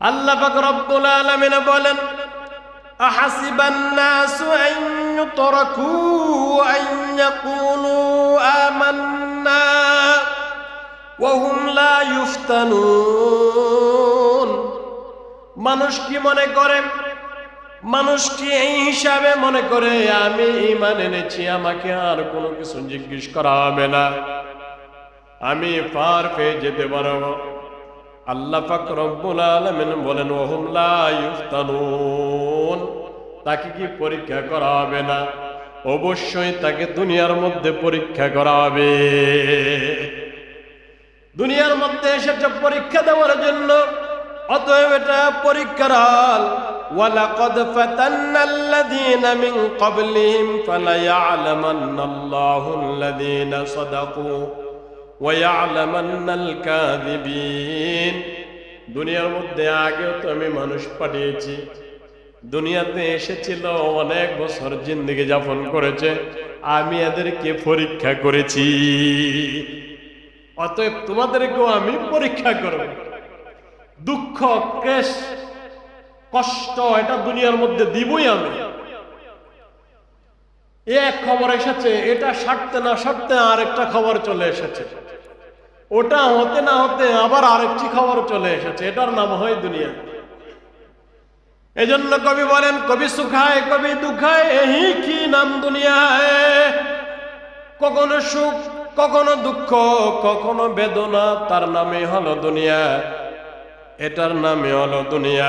আল্লাহ পাক রব্বুল আলামিন বলেন أحسب الناس أن يتركوا أن يقولوا آمنا وهم لا يفتنون মানুষ কি মনে করে মানুষ কি এই হিসাবে মনে করে আমি ইমান এনেছি আমাকে আর কোনো কিছু জিজ্ঞেস করা হবে না আমি পার পেয়ে যেতে পারবো আল্লাহ পাক রব্বুল আলামিন বলেন ওহুম লা ইফতানুন তাকে কি পরীক্ষা করা হবে না অবশ্যই তাকে দুনিয়ার মধ্যে পরীক্ষা করা হবে দুনিয়ার মধ্যে এসেছে পরীক্ষা দেওয়ার জন্য অতএব এটা পরীক্ষার হল ولقد فتنا الذين من قبلهم فليعلمن الله الذين صدقوا ويعلمن الكاذبين দুনিয়ার মধ্যে আগেও তো আমি মানুষ পাঠিয়েছি। দুনিয়াতে এসেছিল, অনেক বছর জিন্দিগি যাপন করেছে। আমি এদেরকে পরীক্ষা করেছি। অতএব তোমাদেরকেও আমি পরীক্ষা করব। দুঃখ কেশ কষ্ট, এটা দুনিয়ার মধ্যে দিবই আমি। এক খবর এসেছে, এটা সারতে না সারতে আরেকটা খবর চলে এসেছে। ওটা হতে না হতে আবার আরেকটি খবর চলে এসেছে, এটার নাম হয় দুনিয়া। এজন্য কবি বলেন, কবি সুখায়, কবি দুঃখায় এই কি নাম দুনিয়ায়? কখনো সুখ, কখনো দুঃখ, কখনো বেদনা, তার নামে হলো দুনিয়া। এটার নামে হলো দুনিয়া।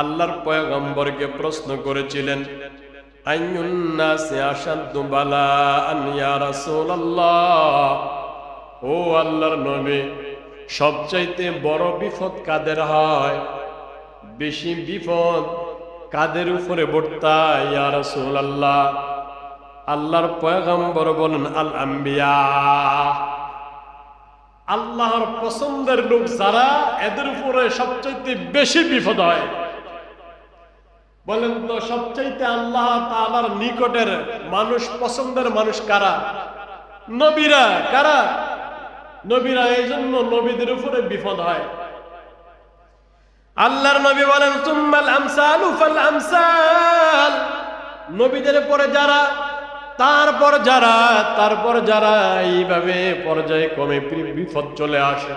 আল্লাহর পয়গম্বরকে প্রশ্ন করেছিলেন ও আল্লাহর সবচাইতে বড় বিপদ কাদের হয়? বেশি বিপদ কাদের উপরে বর্তায় ইয়া রাসূলুল্লাহ? আল্লাহর পয়গম্বর বলেন আল আম্বিয়া আল্লাহর পছন্দের লোক যারা, এদের উপরে সবচাইতে বেশি বিপদ হয়। বলেন তো, সবচাইতে আল্লাহ তাআলার নিকটের মানুষ, পছন্দের মানুষ কারা? নবীরা কারা? নবীরা এই জন্য নবীদের উপরে বিপদ হয়। আল্লাহর নবী বলেন তুম্মাল আমসাল ফাল আমসাল। নবীদের পরে যারা, তারপর যারা তারপর যারা এইভাবে পর্যায়ে কমে বিপদ চলে আসে।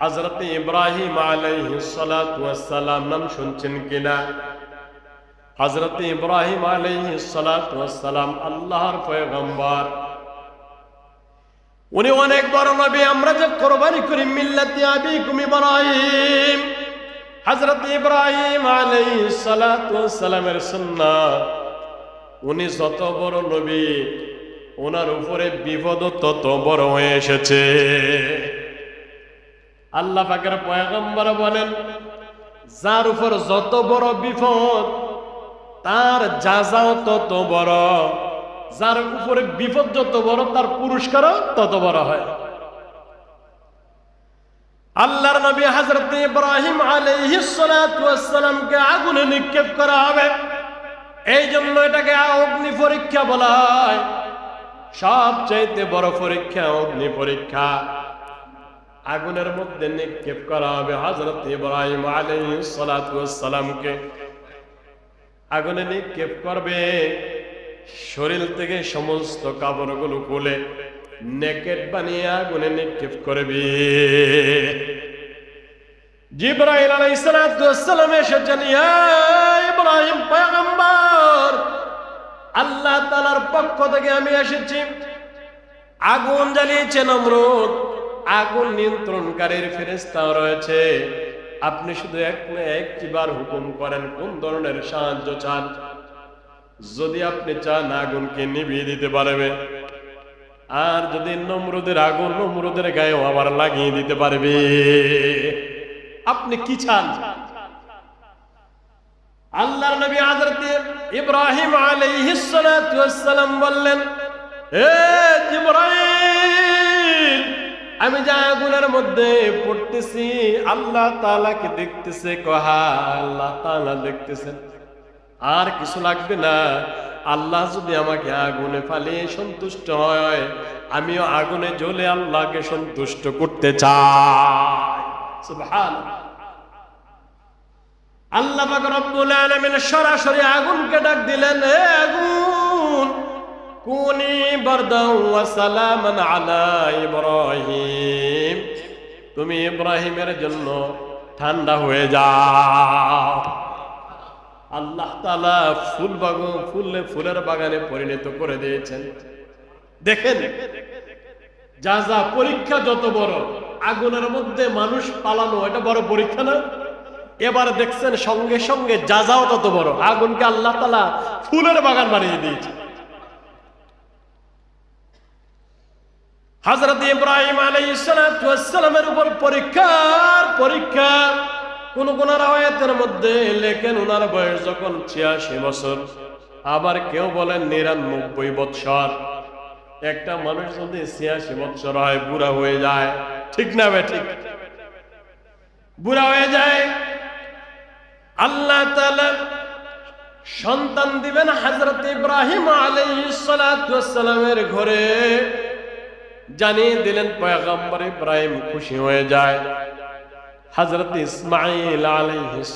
হজরত ইব্রাহিম আলাইহিস সালাতু ওয়াস সালাম নাম শুনছেন কিনা? হজরত ইব্রাহিম আলাইহিস সালাতু ওয়াস সালাম আল্লাহর পয়গম্বর। উনি অনেক বড় নবী, আমরা যে কোরবানি করি মিল্লাতি ইব্রাহিম। হযরত ইব্রাহিম আলাইহিস সালাতু ওয়াস সালামের সুন্নাত। উনি যত বড় নবী ওনার উপরে বিপদ তত বড় হয়ে এসেছে। আল্লাহ পাকের পয়গম্বর বলেন, যার উপর যত বড় বিপদ, তার যাও তত বড়। যার উপরে বিপদ যত বড়, তার পুরস্কারও তত বড় হয়। আল্লাহর নবী হযরত ইব্রাহিম সালামকে আগুনে নিক্ষেপ করা হবে। এই জন্য এটাকে অগ্নি পরীক্ষা বলা হয়। সবচাইতে বড় পরীক্ষা অগ্নি পরীক্ষা। আগুনের মধ্যে নিক্ষেপ করা হবে হজরত ইব্রাহিম আলাইহিস সালাতু ওয়াস সালামকে। আগুনে নিক্ষেপ করবে, শরীর থেকে সমস্ত কাপড়গুলো খুলে নেকেট বানিয়ে আগুনে নিক্ষেপ করবে। জিব্রাইল আলাইহিস সালাতু ওয়াস সালাম এসেছেন ইব্রাহিম পয়গম্বর, আল্লাহ তাআলার পক্ষ থেকে আমি এসেছি। আগুন জ্বালিয়েছে নমরুদ আগুন নিয়ন্ত্রণকারীর ফেরেশতা রয়েছে। আপনি শুধু এক একটিবার হুকুম করেন কোন ধরনের সাহায্য চান। যদি আপনি চান আগুনকে নিভিয়ে দিতে পারবে, আর যদি নমরুদের আগুন নমরুদের গায়েও আবার লাগিয়ে দিতে পারবে, আপনি কি চান? আল্লাহর নবী হযরত ইব্রাহিম আলাইহিস সালাম বললেন, হে জিবরাইল আমি যা আগুনের মধ্যে পড়তেছি, আল্লাহ তাআলাকে দেখতেছে, কহা, আল্লাহ তাআলা দেখতেছেন। আর কিছু লাগবে না। আল্লাহ যদি আমাকে আগুনে ফালিয়ে সন্তুষ্ট হয়, আমিও আগুনে জ্বলে আল্লাহকে সন্তুষ্ট করতে চাই। আল্লাহ সরাসরি আগুনকে ডাক দিলেন আগুন! কুনি সালামান আলা ইব্রাহিম। তুমি ইব্রাহিমের জন্য ঠান্ডা হয়ে যাও। আল্লাহ তাআলা ফুল বাগান, ফুলে ফুলের বাগানে পরিণত করে দিয়েছেন। দেখেন, যা যা পরীক্ষা যত বড়, আগুনের মধ্যে মানুষ পালানো, এটা বড় পরীক্ষা না? এবার দেখছেন সঙ্গে সঙ্গে যা যাও তত বড়, আগুনকে আল্লাহ তালা ফুলের বাগান বানিয়ে দিয়েছে হজরত ইব্রাহিম আলাইসালামের উপর পরীক্ষার পরীক্ষা। কোন কোন রাওয়ায়াতের মধ্যে লেখেন ওনার বয়স যখন ছিয়াশি বছর। আবার কেউ বলেন, নিরানব্বই বৎসর। একটা মানুষ যদি ছিয়াশি বৎসর হয়, বুড়া হয়ে যায়। ঠিক না বে ঠিক? বুড়া হয়ে যায়। আল্লাহ তাআলা সন্তান দিবেন হযরত ইব্রাহিম আলাইহিস সালামের ঘরে। জানিয়ে দিলেন পয়গম্বর ইব্রাহিম খুশি হয়ে যায়। হযরত ইসমাঈল আলাইহিস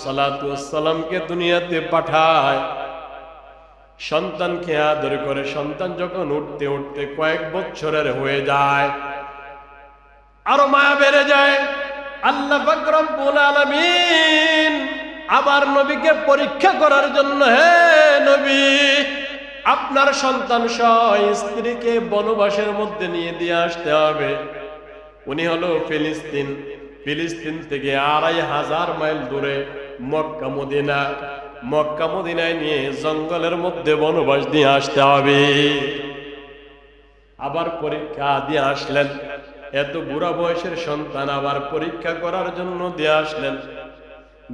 সালামকে দুনিয়াতে পাঠায়। সন্তানকে আদর করে সন্তান যখন উঠতে উঠতে কয়েক বছরের হয়ে যায়, আরও মায়া বেড়ে যায়। আল্লাহ আবার নবীকে পরীক্ষা করার জন্য হে নবী আপনার সন্তান সহ স্ত্রীকে বনবাসের মধ্যে নিয়ে দিয়ে আসতে হবে। উনি হলো ফিলিস্তিন। ফিলিস্তিন থেকে আড়াই হাজার মাইল দূরে মক্কা মদিনা। মক্কা মদিনায় নিয়ে জঙ্গলের মধ্যে বনবাস দিয়ে আসতে হবে। আবার পরীক্ষা দিয়ে আসলেন। এত বুড়া বয়সের সন্তান আবার পরীক্ষা করার জন্য দিয়ে আসলেন।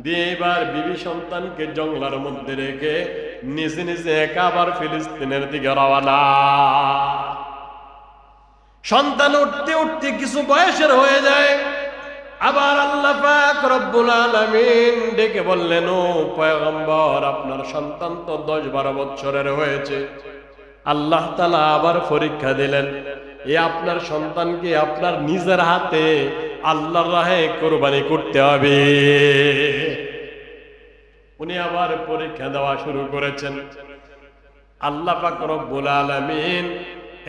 দিয়ে এবার বিবি সন্তানকে জঙ্গলার মধ্যে রেখে নিজে নিজে একা আবার ফিলিস্তিনের দিকে রওয়ানা সন্তান উঠতে উঠতে কিছু বয়সের হয়ে যায়। আবার আল্লাহ পাক রব্বুল আলামিন ডেকে বললেন, ও পয়গম্বর, আপনার সন্তান তো দশ বারো বছরের হয়েছে। আল্লাহ তালা আবার পরীক্ষা দিলেন, এ আপনার সন্তানকে আপনার নিজের হাতে আল্লাহর রাহে কোরবানি করতে হবে? উনি আবার পরীক্ষা দেওয়া শুরু করেছেন। আল্লাহ পাক রব্বুল আলামিন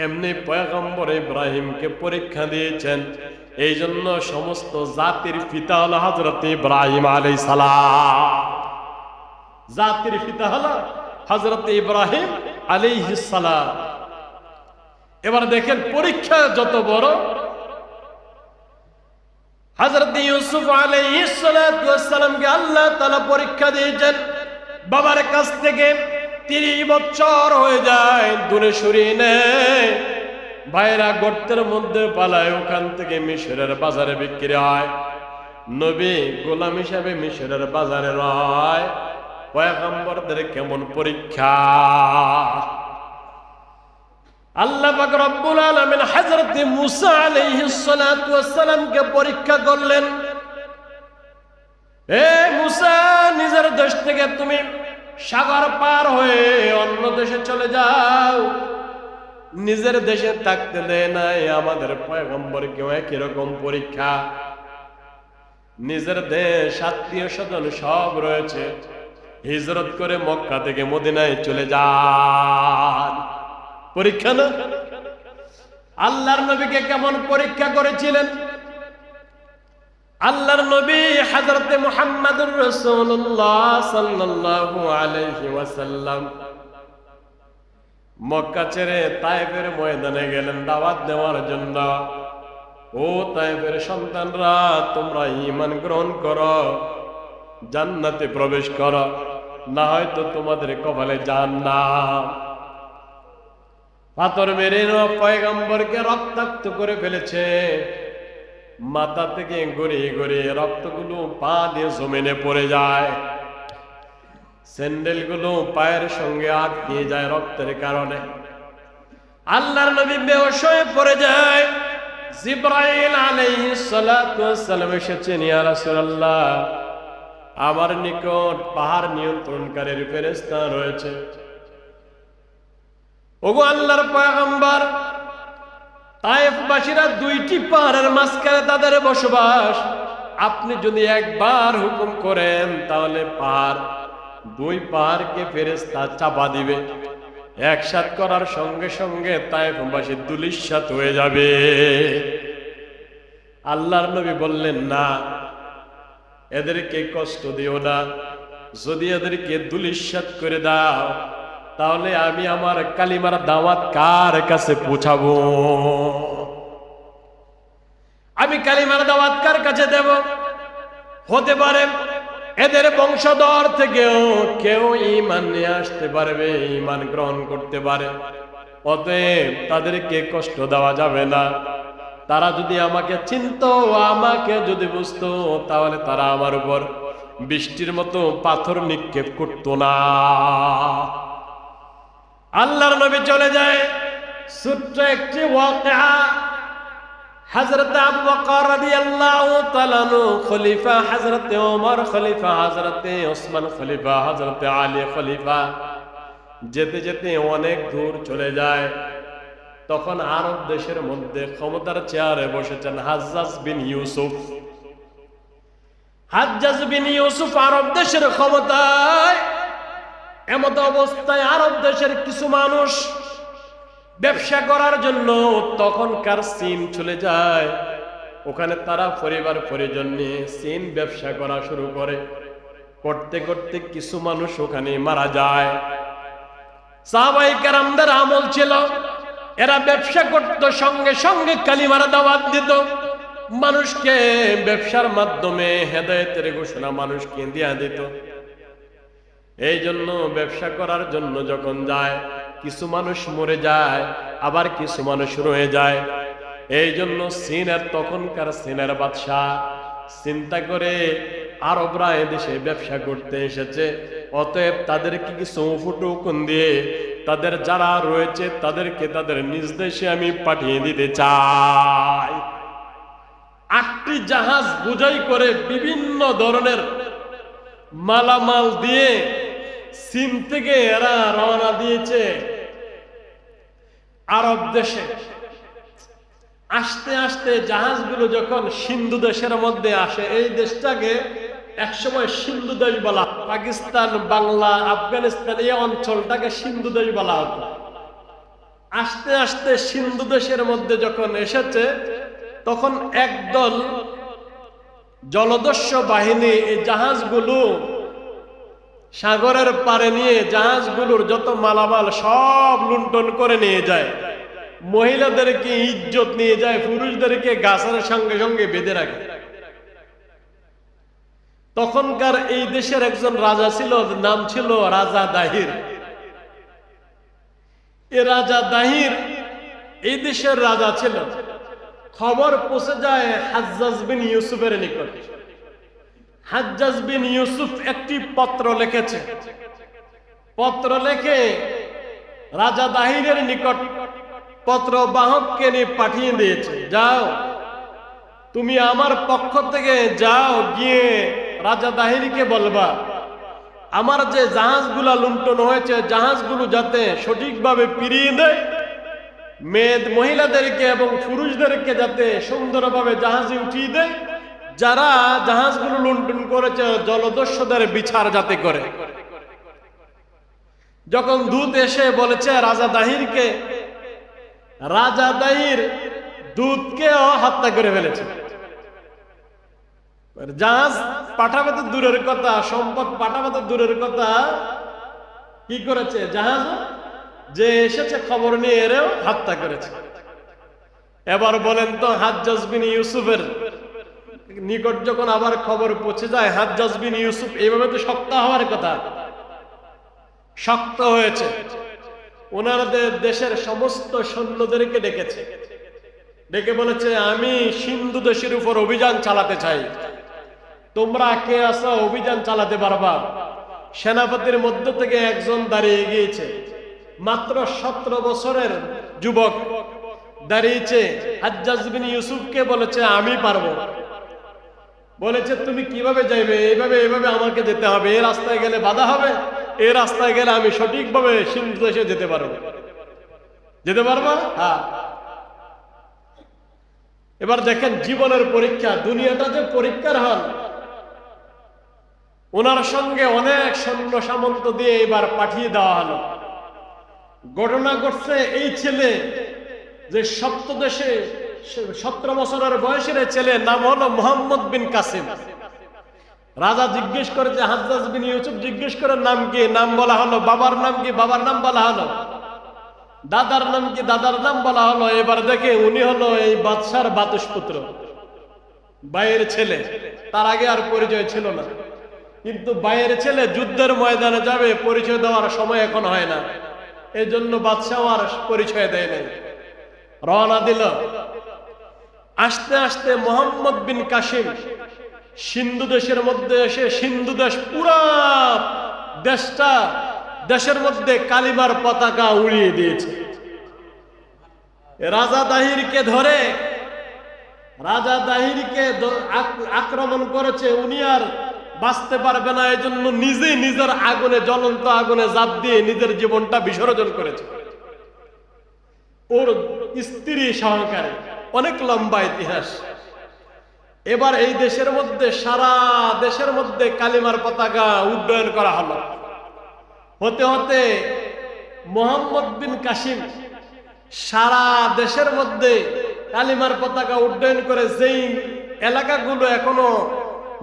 এমনি পয়গম্বর ইব্রাহিমকে পরীক্ষা দিয়েছেন। এই জন্য সমস্ত জাতির পিতা হলো হজরত ইব্রাহিম আলী সালাম। জাতির পিতা হলো হজরত ইব্রাহিম আলী সালাম। এবার দেখেন পরীক্ষা যত বড় হজরত ইউসুফ আলাইহিস সালামকে আল্লাহ তাআলা পরীক্ষা দিয়েছেন। বাবার কাছ থেকে তিরিশ বছর হয়ে যায় দূরে সরিয়ে নেয় ভাইরা গর্তের মধ্যে পালায়, ওখান থেকে মিশরের বাজারে বিক্রি হয়। নবী গোলাম হিসাবে মিশরের বাজারে রয়। পয়গম্বরদের কেমন পরীক্ষা? আল্লাহ পাক রব্বুল আলামিন মুসা আলাইহিস সালাতু পরীক্ষা করলেন। এ মুসা, নিজের দেশ থেকে তুমি সাগর পার হয়ে অন্য দেশে চলে যাও। নিজের দেশে থাকতে দেয় নাই, আমাদের পয়গম্বর কেউ একই রকম পরীক্ষা। নিজের দেশ, আত্মীয় স্বজন সব রয়েছে। হিজরত করে মক্কা থেকে মদিনায় চলে যান। পরীক্ষা না? আল্লাহর নবীকে কেমন পরীক্ষা করেছিলেন? আল্লাহর নবী হযরতে মুহাম্মদুর রাসূলুল্লাহ সাল্লাল্লাহু আলাইহি ওয়াসাল্লাম মক্কা ছেড়ে তায়েফের ময়দানে গেলেন দাওয়াত দেওয়ার জন্য। ও তায়েফের সন্তানরা, তোমরা ঈমান গ্রহণ করো, জান্নাতে প্রবেশ করো, না হয়তো তোমাদের কপালে জান্নাত পাথর মেরে পয়গম্বরকে রক্তাক্ত করে ফেলেছে। মাথা থেকে গড়িয়ে গড়িয়ে রক্তগুলো পা দিয়ে জমিনে পড়ে যায়। স্যান্ডেলগুলো পায়ের সঙ্গে আটকে যায় রক্তের কারণে। আল্লাহর নবী বেহশ হয়ে পড়ে যায়। জিব্রাইল আলাইহিস সালাতু ওয়াসসালাম এসেছেন ইয়া রাসূলুল্লাহ, আমার নিকট পাহাড় নিয়ন্ত্রণকারীর ফেরেশতা রয়েছে। ওগো আল্লাহর পয়গম্বর তায়েফবাসীরা দুইটি পাহাড়ের মাঝখানে তাদের বসবাস। আপনি যদি একবার হুকুম করেন, তাহলে পাহাড়, দুই পাহাড়কে ফেরেস্তা চাপা দিবে। একসাথ করার সঙ্গে সঙ্গে তাইফবাসী দুলিশাত হয়ে যাবে। আল্লাহর নবী বললেন, না, এদেরকে কষ্ট দিও না। যদি এদেরকে দুলিশাত করে দাও তাহলে আমি আমার কালিমার দাওয়াত কার কাছে পৌঁছাবো? আমি কালিমার দাওয়াত কার কাছে দেব? হতে পারে এদের বংশধর থেকেও কেউ ইমান নিয়ে আসতে পারবে ইমান গ্রহণ করতে পারে। অতএব তাদেরকে কষ্ট দেওয়া যাবে না। তারা যদি আমাকে চিনত, আমাকে যদি বুঝতো, তাহলে তারা আমার উপর বৃষ্টির মতো পাথর নিক্ষেপ করতো না। আল্লাহর নবী চলে যায়। ছোট্ট একটি হযরত আবু বকর রাদিয়াল্লাহু তাআলা খলিফা, হযরত ওমর খলিফা, হযরত ওসমান খলিফা, হযরত আলী খলিফা যেতে যেতে অনেক দূর চলে যায়। তখন আরব দেশের মধ্যে ক্ষমতার চেয়ারে বসেছেন হাজ্জাজ বিন ইউসুফ। হাজ্জাজ বিন ইউসুফ আরব দেশের ক্ষমতায় এমত অবস্থায় আরব দেশের কিছু মানুষ ব্যবসা করার জন্য তখনকার চীন চলে যায়। ওখানে তারা পরিবার পরিজন নিয়ে চীন ব্যবসা করা শুরু করে। করতে করতে কিছু মানুষ ওখানে মারা যায়। কারামদের আমল ছিল, এরা ব্যবসা করত, সঙ্গে সঙ্গে কালিমারা দাওয়াত দিত। মানুষকে ব্যবসার মাধ্যমে হেদায়তের ঘোষণা মানুষকে দিয়া দিত। এই জন্য ব্যবসা করার জন্য যখন যায়, কিছু মানুষ মরে যায়, আবার কিছু মানুষ রয়ে যায়। এই জন্য চীনের তখনকার চীনের বাদশাহ চিন্তা করে আরবরা এদেশে ব্যবসা করতে এসেছে। অতএব তাদেরকে কিছু ফুটুকুন দিয়ে তাদের যারা রয়েছে তাদেরকে তাদের নিজ দেশে আমি পাঠিয়ে দিতে চাই। আটটি জাহাজ বুঝাই করে বিভিন্ন ধরনের মালামাল দিয়ে চীন থেকে এরা রওনা দিয়েছে আরব দেশে। আস্তে আস্তে জাহাজগুলো যখন সিন্ধু দেশের মধ্যে আসে, এই দেশটাকে একসময় সিন্ধু দেশ বলা পাকিস্তান, বাংলা, আফগানিস্তান, এই অঞ্চলটাকে সিন্ধু দেশ বলা হতো। আস্তে আস্তে সিন্ধু দেশের মধ্যে যখন এসেছে, তখন একদল জলদস্য বাহিনী এই জাহাজগুলো সাগরের পারে নিয়ে জাহাজগুলোর যত মালামাল সব লুণ্ঠন করে নিয়ে যায়। মহিলাদেরকে ইজ্জত নিয়ে যায়, পুরুষদেরকে গাছের সঙ্গে সঙ্গে বেঁধে রাখে। তখনকার এই দেশের একজন রাজা ছিল নাম ছিল রাজা দাহির। এ রাজা দাহির এই দেশের রাজা ছিল খবর পৌঁছে যায় হাজ্জাজ ইউসুফের নিকট। হাজ্জাজ বিন ইউসুফ একটি পত্র লিখেছে। পত্র লেখে রাজা দাহিরের নিকট পত্র বাহককে নিয়ে পাঠিয়ে দিয়েছে। যাও, তুমি আমার পক্ষ থেকে যাও, গিয়ে রাজা দাহিরিকে বলবা, আমার যে জাহাজগুলা লুণ্ঠন হয়েছে, জাহাজগুলো যাতে সঠিকভাবে ফিরিয়ে দেয় মেয়ে মহিলাদেরকে এবং পুরুষদেরকে যাতে সুন্দরভাবে জাহাজে উঠিয়ে দেয় যারা জাহাজগুলো লুণ্ঠন করেছে, জলদস্যুদের বিচার যাতে করে। যখন দূত এসে বলেছে, রাজা দাহিরকে, রাজা দাহির দূতকেও হত্যা করে ফেলেছে। জাহাজ পাঠাবে তো দূরের কথা, সম্পদ পাঠাবে তো দূরের কথা। কি করেছে জাহাজ? যে এসেছে খবর নিয়ে এরেও হত্যা করেছে। এবার বলেন তো বিন ইউসুফের নিকট যখন আবার খবর পৌঁছে যায় হাজ্জাজ বিন ইউসুফ এইভাবে তো শক্ত হওয়ার কথা। শক্ত হয়েছে। ওনাদের দেশের সমস্ত সৈন্যদেরকে ডেকেছে। ডেকে বলেছে, আমি সিন্ধু দেশের উপর অভিযান চালাতে চাই। তোমরা কে আসো অভিযান চালাতে পারবা? সেনাপতির মধ্য থেকে একজন দাঁড়িয়ে গিয়েছে। মাত্র সতেরো বছরের যুবক দাঁড়িয়েছে। হাজ্জাজ বিন ইউসুফকে বলেছে, আমি পারব। বলেছে, তুমি কীভাবে যাইবে? এইভাবে এইভাবে আমাকে যেতে হবে। এই রাস্তায় গেলে বাধা হবে। এই রাস্তায় গেলে আমি সঠিকভাবে সিন্ধু দেশে যেতে পারব। যেতে পারব? হ্যাঁ। এবার দেখেন, জীবনের পরীক্ষা, দুনিয়াটা যে পরীক্ষার হল। ওনার সঙ্গে অনেক সৈন্য সামন্ত দিয়ে এবার পাঠিয়ে দেওয়া হলো। ঘটনা ঘটছে, এই ছেলে যে সপ্তদেশে সতেরো বছরের বয়সের ছেলে নাম হলো মোহাম্মদ বিন কাসিম। রাজা জিজ্ঞেস করেছে হাজ্জাজ বিন ইউসুফ জিজ্ঞেস করে, নাম কি? নাম বলা হলো, বাবার নাম কি? বাবার নাম বলা হলো। দাদার নাম কি? দাদার নাম বলা হলো। এবার দেখে উনি হলো এই বাদশার বাতুসপুত্র বাইয়ের ছেলে। তার আগে আর পরিচয় ছিল না। কিন্তু বাইয়ের ছেলে যুদ্ধের ময়দানে যাবে, পরিচয় দেওয়ার সময় এখন হয় না। এই জন্য বাদশাহ আর পরিচয় দেয় নাই। রওনা দিল। আস্তে আস্তে মোহাম্মদ বিন কাসিম সিন্ধু দেশের মধ্যে এসে, সিন্ধু দেশ পুরা দেশটা দেশের মধ্যে কালিমার পতাকা উড়িয়ে দিয়েছে। রাজা দাহিরকে ধরে, রাজা দাহিরকে আক্রমণ করেছে, উনি আর বাঁচতে পারবে না এই জন্য নিজেই নিজের আগুনে, জ্বলন্ত আগুনে জাপ দিয়ে নিজের জীবনটা বিসর্জন করেছে। ওর স্ত্রী সহকারে। অনেক লম্বা ইতিহাস। এবার এই দেশের মধ্যে, সারা দেশের মধ্যে কালিমার পতাকা উড্ডয়ন করা হলো। হতে হতে মোহাম্মদ বিন কাসিম সারা দেশের মধ্যে কালিমার পতাকা উড্ডয়ন করে, যেই এলাকাগুলো এখনও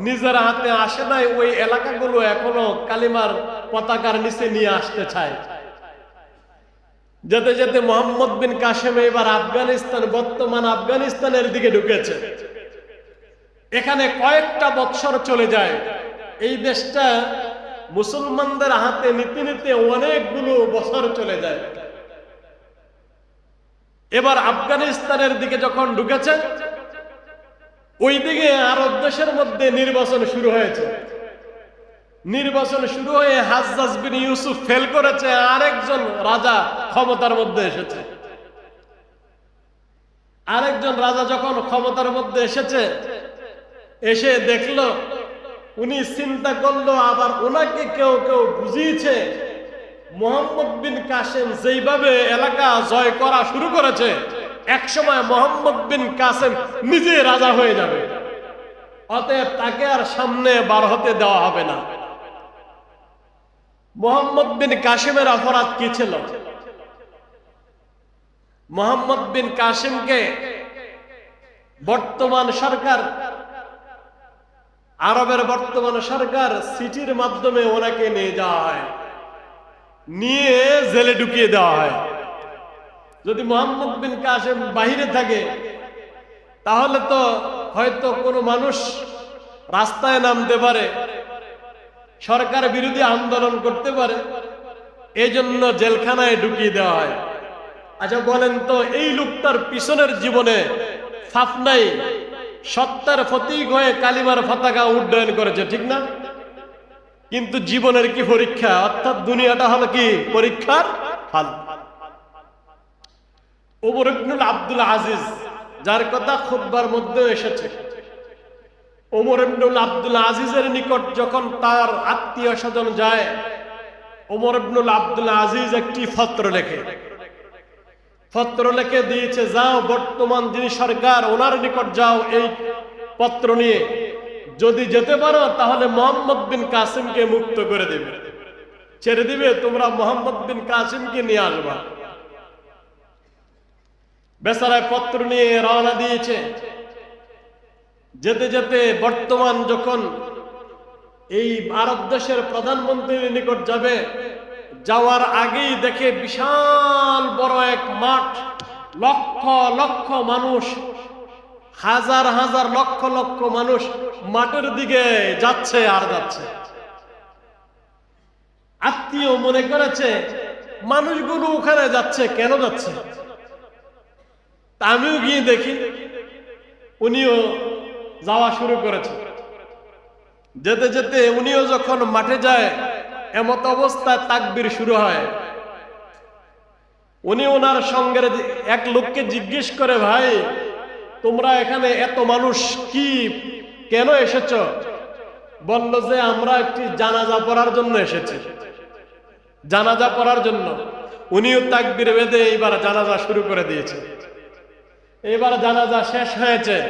নিজের হাতে আসে নাই, ওই এলাকাগুলো এখনও কালিমার পতাকার নিচে নিয়ে আসতে চায়। যেতে যেতে মোহাম্মদ বিন কাসেম এবার আফগানিস্তান, বর্তমান আফগানিস্তানের দিকে ঢুকেছে। এখানে কয়েকটা বৎসর চলে যায়। এই দেশটা মুসলমানদের হাতে নিতে নিতে অনেকগুলো বছর চলে যায়। এবার আফগানিস্তানের দিকে যখন ঢুকেছে, ওইদিকে আরব দেশের মধ্যে নির্বাচন শুরু হয়েছে। নির্বাচন শুরু হয়ে বিন ইউসুফ ফেল করেছে, আরেকজন রাজা ক্ষমতার মধ্যে এসেছে। আরেকজন রাজা যখন ক্ষমতার মধ্যে এসেছে, এসে দেখল, উনি চিন্তা করল, আবার ওনাকে কেউ কেউ বুঝিয়েছে, মোহাম্মদ বিন কাসেম যেইভাবে এলাকা জয় করা শুরু করেছে, একসময় মোহাম্মদ বিন কাসেম নিজে রাজা হয়ে যাবে। অতএব তাকে আর সামনে বার হতে দেওয়া হবে না। মোহাম্মদ বিন কাসেমের অপরাধ কি ছিল? মোহাম্মদ বিন কাসিমকে বর্তমান সরকার, আরবের বর্তমান সরকার সিটির মাধ্যমে ওনাকে নিয়ে যাওয়া হয় নিয়ে জেলে ঢুকিয়ে দেওয়া হয়। যদি মোহাম্মদ বিন কাসেম বাহিরে থাকে, তাহলে তো হয়তো কোনো মানুষ রাস্তায় নামতে পারে, সরকার বিরোধী আন্দোলন করতে পারে এই জন্য জেলখানায় ঢুকিয়ে দেওয়া হয়। আচ্ছা বলেন তো, এই লোকটার পিছনের জীবনে ফাপ নাই? সত্তার ফতিক হয়ে কালিমার ফতাকা উড্ডয়ন করেছে, ঠিক না? কিন্তু জীবনের কি পরীক্ষা? অর্থাৎ দুনিয়াটা হলো কি? পরীক্ষার হাল। ওমর আব্দুল আজিজ, যার কথা খুববার মধ্যে এসেছে। ওমর ইবনুল আব্দুল আজিজের নিকট যখন তার আত্মীয় স্বজন যায়, ওমর ইবনুল আব্দুল আজিজ একটি পত্র লেখে। পত্র লেখে দিয়েছে, যাও বর্তমান যিনি সরকার, ওনার নিকট যাও এই পত্র নিয়ে। যদি যেতে পারো, তাহলে মোহাম্মদ বিন কাসিমকে মুক্ত করে দেবে। ছেড়ে দিবে, তোমরা মোহাম্মদ বিন কাসিমকে নিয়ে আসবা। বেচারায় পত্র নিয়ে রওনা দিয়েছে। যেতে যেতে বর্তমান যখন এই ভারত দেশের প্রধানমন্ত্রীর নিকট যাবে যাওয়ার আগেই দেখে বিশাল বড় এক মাঠ, লক্ষ লক্ষ মানুষ, হাজার হাজার লক্ষ লক্ষ মানুষ মাঠের দিকে যাচ্ছে আর যাচ্ছে। আত্মীয় মনে করেছে, মানুষগুলো ওখানে যাচ্ছে, কেন যাচ্ছে? আমিও গিয়ে দেখি, উনিও যাওয়া শুরু করেছে। যেতে যেতে উনিও যখন মাঠে যায় এমত অবস্থায় তাকবির শুরু হয়। উনি ওনার সঙ্গের এক লোককে জিজ্ঞেস করে, ভাই, তোমরা এখানে এত মানুষ কি? কেন এসেছ? বলল যে, আমরা একটি জানাজা পড়ার জন্য এসেছি। জানাজা পড়ার জন্য। উনিও তাকবির বেঁধে এইবার জানাজা শুরু করে দিয়েছে। এবার জানাজা শেষ হয়েছে।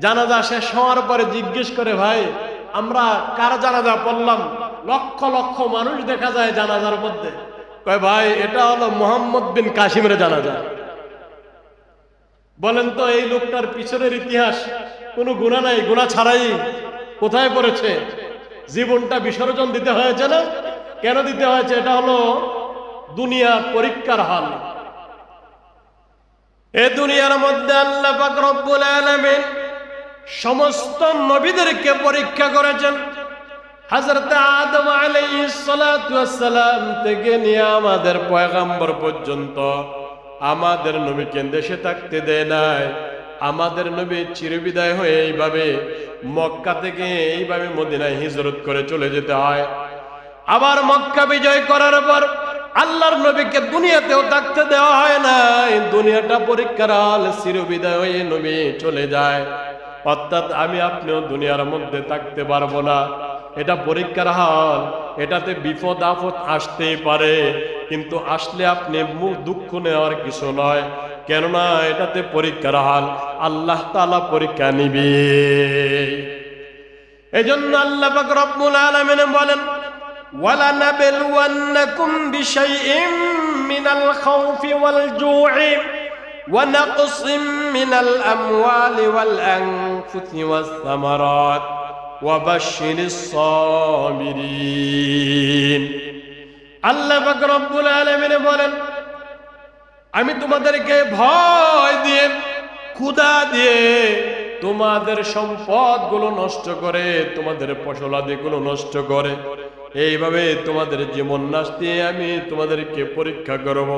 জানাজা শেষ হওয়ার পরে জিজ্ঞেস করে, ভাই, আমরা কার জানাজা পড়লাম? লক্ষ লক্ষ মানুষ দেখা যায় জানাজার মধ্যে। কয়, ভাই, এটা হলো মোহাম্মদ বিন কাশিমের জানাজা। বলেন তো, এই লোকটার পিছনের ইতিহাস, কোনো গুণা নাই গুণা ছাড়াই কোথায় পড়েছে? জীবনটা বিসর্জন দিতে হয়েছে না? কেন দিতে হয়েছে? এটা হলো দুনিয়া পরীক্ষার হাল। এ দুনিয়ার মধ্যে আল্লাহ সমস্ত নবীদেরকে পরীক্ষা করেছেন। হযরত আদম আলাইহিস সালাতু থেকে নিয়ে আমাদের পয়গাম্বর পর্যন্ত আমাদের নবীকে দেশে থাকতে দেয় নাই? আমাদের নবী চিরবিদায় হয়ে এইভাবে মক্কা থেকে এইভাবে মদিনায় হিজরত করে চলে যেতে হয়। আবার মক্কা বিজয় করার পর আল্লাহর নবীকে দুনিয়াতেও থাকতে দেওয়া হয় না এই দুনিয়াটা পরীক্ষার হাল চিরবিদায় হয়ে নবী চলে যায়। অর্থাৎ আমি আপনিও দুনিয়ার মধ্যে থাকতে পারব না। এটা পরীক্ষার হাল এটাতে বিপদ আপদ আসতেই পারে কিন্তু আসলে আপনি মুখ দুঃখ নেওয়ার কিছু নয় কেননা এটাতে পরীক্ষার হাল আল্লাহ তালা পরীক্ষা নিবে এই জন্য আল্লাহ পাক রব্বুল আলামিন বলেন ولنبلونكم بشيء من الخوف والجوع ونقص من الأموال والأنفس والثمرات وبشر الصابرين আল্লাহ পাক রব্বুল আলামিন বলেন আমি তোমাদেরকে ভয় দিয়ে ক্ষুধা দিয়ে তোমাদের সম্পদগুলো নষ্ট করে তোমাদের ফসলাদিগুলো নষ্ট করে এইভাবে তোমাদের জীবন নাশ দিয়ে আমি তোমাদেরকে পরীক্ষা করব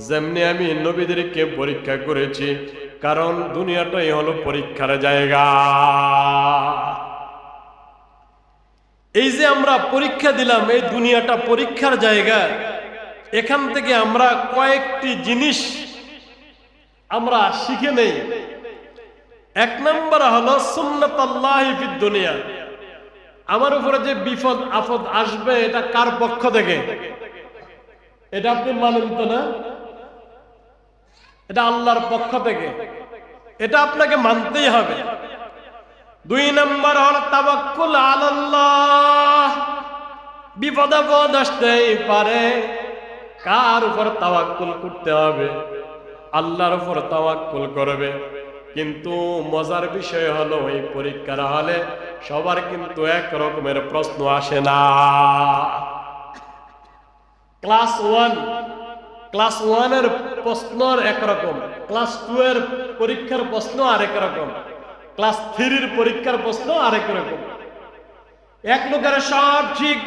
যেমনি আমি নবীদেরকে পরীক্ষা করেছি কারণ দুনিয়াটাই হলো পরীক্ষার জায়গা এই যে আমরা পরীক্ষা দিলাম, এই দুনিয়াটা পরীক্ষার জায়গা। এখান থেকে আমরা কয়েকটি জিনিস আমরা শিখে নেই। এক নম্বর হলো ফিদ দুনিয়া। আমার উপরে যে বিপদ, আপদ আসবে, এটা কার পক্ষ থেকে? এটা আপনি মানেন তো না? এটা আল্লাহর পক্ষ থেকে। এটা আপনাকে মানতেই হবে। দুই নম্বর হল তাবাক্কুল আলাল্লাহ। বিপদ আপদ আসতেই পারে। কার উপর তাওয়াক্কুল করতে হবে? আল্লাহর উপর তাওয়াক্কুল করবে। কিন্তু মজার বিষয় হলো এই পরীক্ষার হলে সবার কিন্তু এক রকমের প্রশ্ন আসে না। ক্লাস ওয়ান, ক্লাস ওয়ানের প্রশ্ন একরকম ক্লাস টু এর পরীক্ষার প্রশ্ন আরেক রকম। ক্লাস থ্রির পরীক্ষার প্রশ্ন আরেক রকম। এক লোকের সব ঠিক,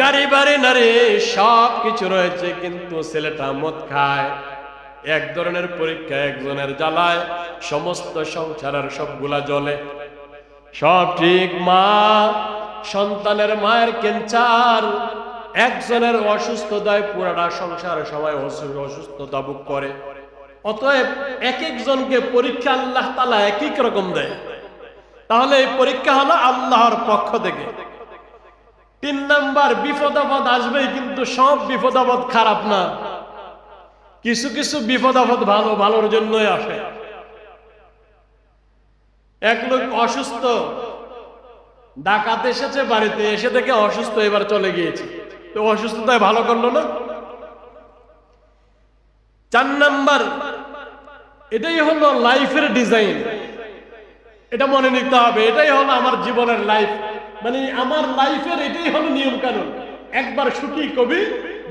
গাড়ি বাড়ি নারী সব কিছু রয়েছে, কিন্তু ছেলেটা মদ খায়। এক ধরনের পরীক্ষা একজনের জ্বালায়, সমস্ত সংসারের সবগুলা জলে সব ঠিক, মা, সন্তানের মায়ের ক্যান্সার। একজনের অসুস্থতায় পুরাটা সংসার সবাই অসুস্থতা ভোগ করে। অতএব এক একজনকে পরীক্ষা আল্লাহ তালা এক এক রকম দেয়। তাহলে এই পরীক্ষা হলো আল্লাহর পক্ষ থেকে। তিন নাম্বার বিপদ আপদ আসবেই কিন্তু সব বিপদ আপদ খারাপ না। কিছু কিছু বিপদ আপদ ভালো, ভালোর জন্যই আসে। এক লোক অসুস্থ, ডাকাত এসেছে বাড়িতে, এসে থেকে অসুস্থ, এবার চলে গিয়েছে। তো অসুস্থতায় ভালো করল না? চার নাম্বার এটাই হলো লাইফের ডিজাইন এটা মনে নিতে হবে, এটাই হলো আমার জীবনের লাইফ মানে আমার লাইফের এটাই হলো নিয়ম কানুন একবার সুখী কবি,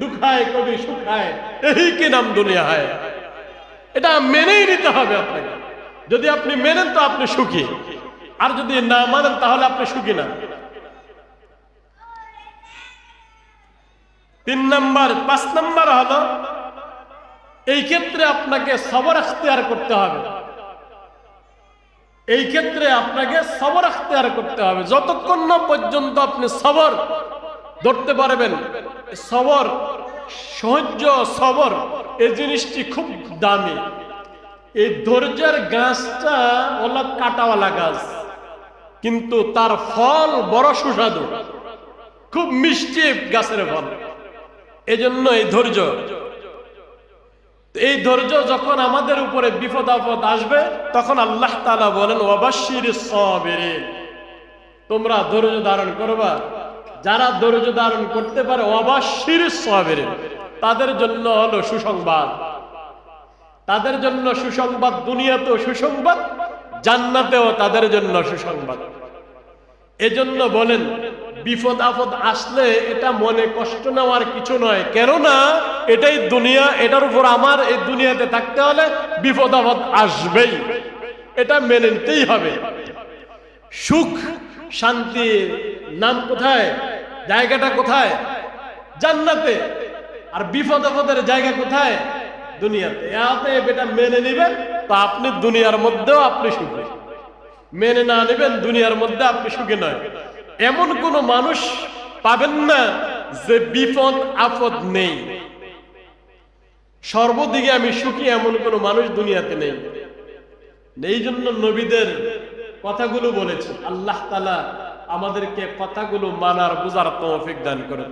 দুঃখায় কবি সুখায়, এই কি নাম দুনিয়া হয়? এটা মেনেই নিতে হবে আপনাকে। যদি আপনি মেনেন তো আপনি সুখী। আর যদি না মানেন তাহলে আপনি সুখী না। তিন নম্বর, পাঁচ নাম্বার হলো এই ক্ষেত্রে আপনাকে সবর এখতিয়ার করতে হবে। এই ক্ষেত্রে আপনাকে সবর এখতিয়ার করতে হবে। যতক্ষণ না পর্যন্ত আপনি সবর ধরতে পারবেন, সবর, সহ্য সবর, এই জিনিসটি খুব দামি। এই ধৈর্যের গাছটা হলো কাটাওয়ালা গাছ, কিন্তু তার ফল বড় সুস্বাদু। খুব মিষ্টি গাছের ফল। এজন্য এই ধৈর্য এই ধৈর্য যখন আমাদের উপরে বিপদ আপদ আসবে, তখন আল্লাহ তাআলা বলেন অবাশির সাবিরিন তোমরা ধৈর্য ধারণ করবা। যারা ধৈর্য ধারণ করতে পারে অবাশির সাবিরিন তাদের জন্য হলো সুসংবাদ। তাদের জন্য সুসংবাদ দুনিয়াতেও সুসংবাদ, জান্নাতেও তাদের জন্য সুসংবাদ। এজন্য বলেন বিপদ আপদ আসলে এটা মনে কষ্ট নেওয়ার কিছু নয়। কেননা এটাই দুনিয়া, এটার উপর আমার এই দুনিয়াতে থাকতে হলে বিপদ আপদ আসবেই। এটা মেনে নিতেই হবে। সুখ, শান্তি, নাম কোথায়, জায়গাটা কোথায়? জান্নাতে। আর বিপদ আপদের জায়গা কোথায়? দুনিয়াতে। অতএব এটা মেনে নিবেন, তো আপনি দুনিয়ার মধ্যেও আপনি সুখী। মেনে না নেবেন, দুনিয়ার মধ্যে আপনি সুখী নয়। এমন কোন মানুষ পাবেন না যে বিপদ, আপদ নেই। সর্বদিকে আমি সুখী এমন কোন মানুষ দুনিয়াতে নেই। এই জন্য নবীদের কথাগুলো বলেছে, আল্লাহ তালা আমাদেরকে কথাগুলো মানার, বোঝার তৌফিক দান করেন।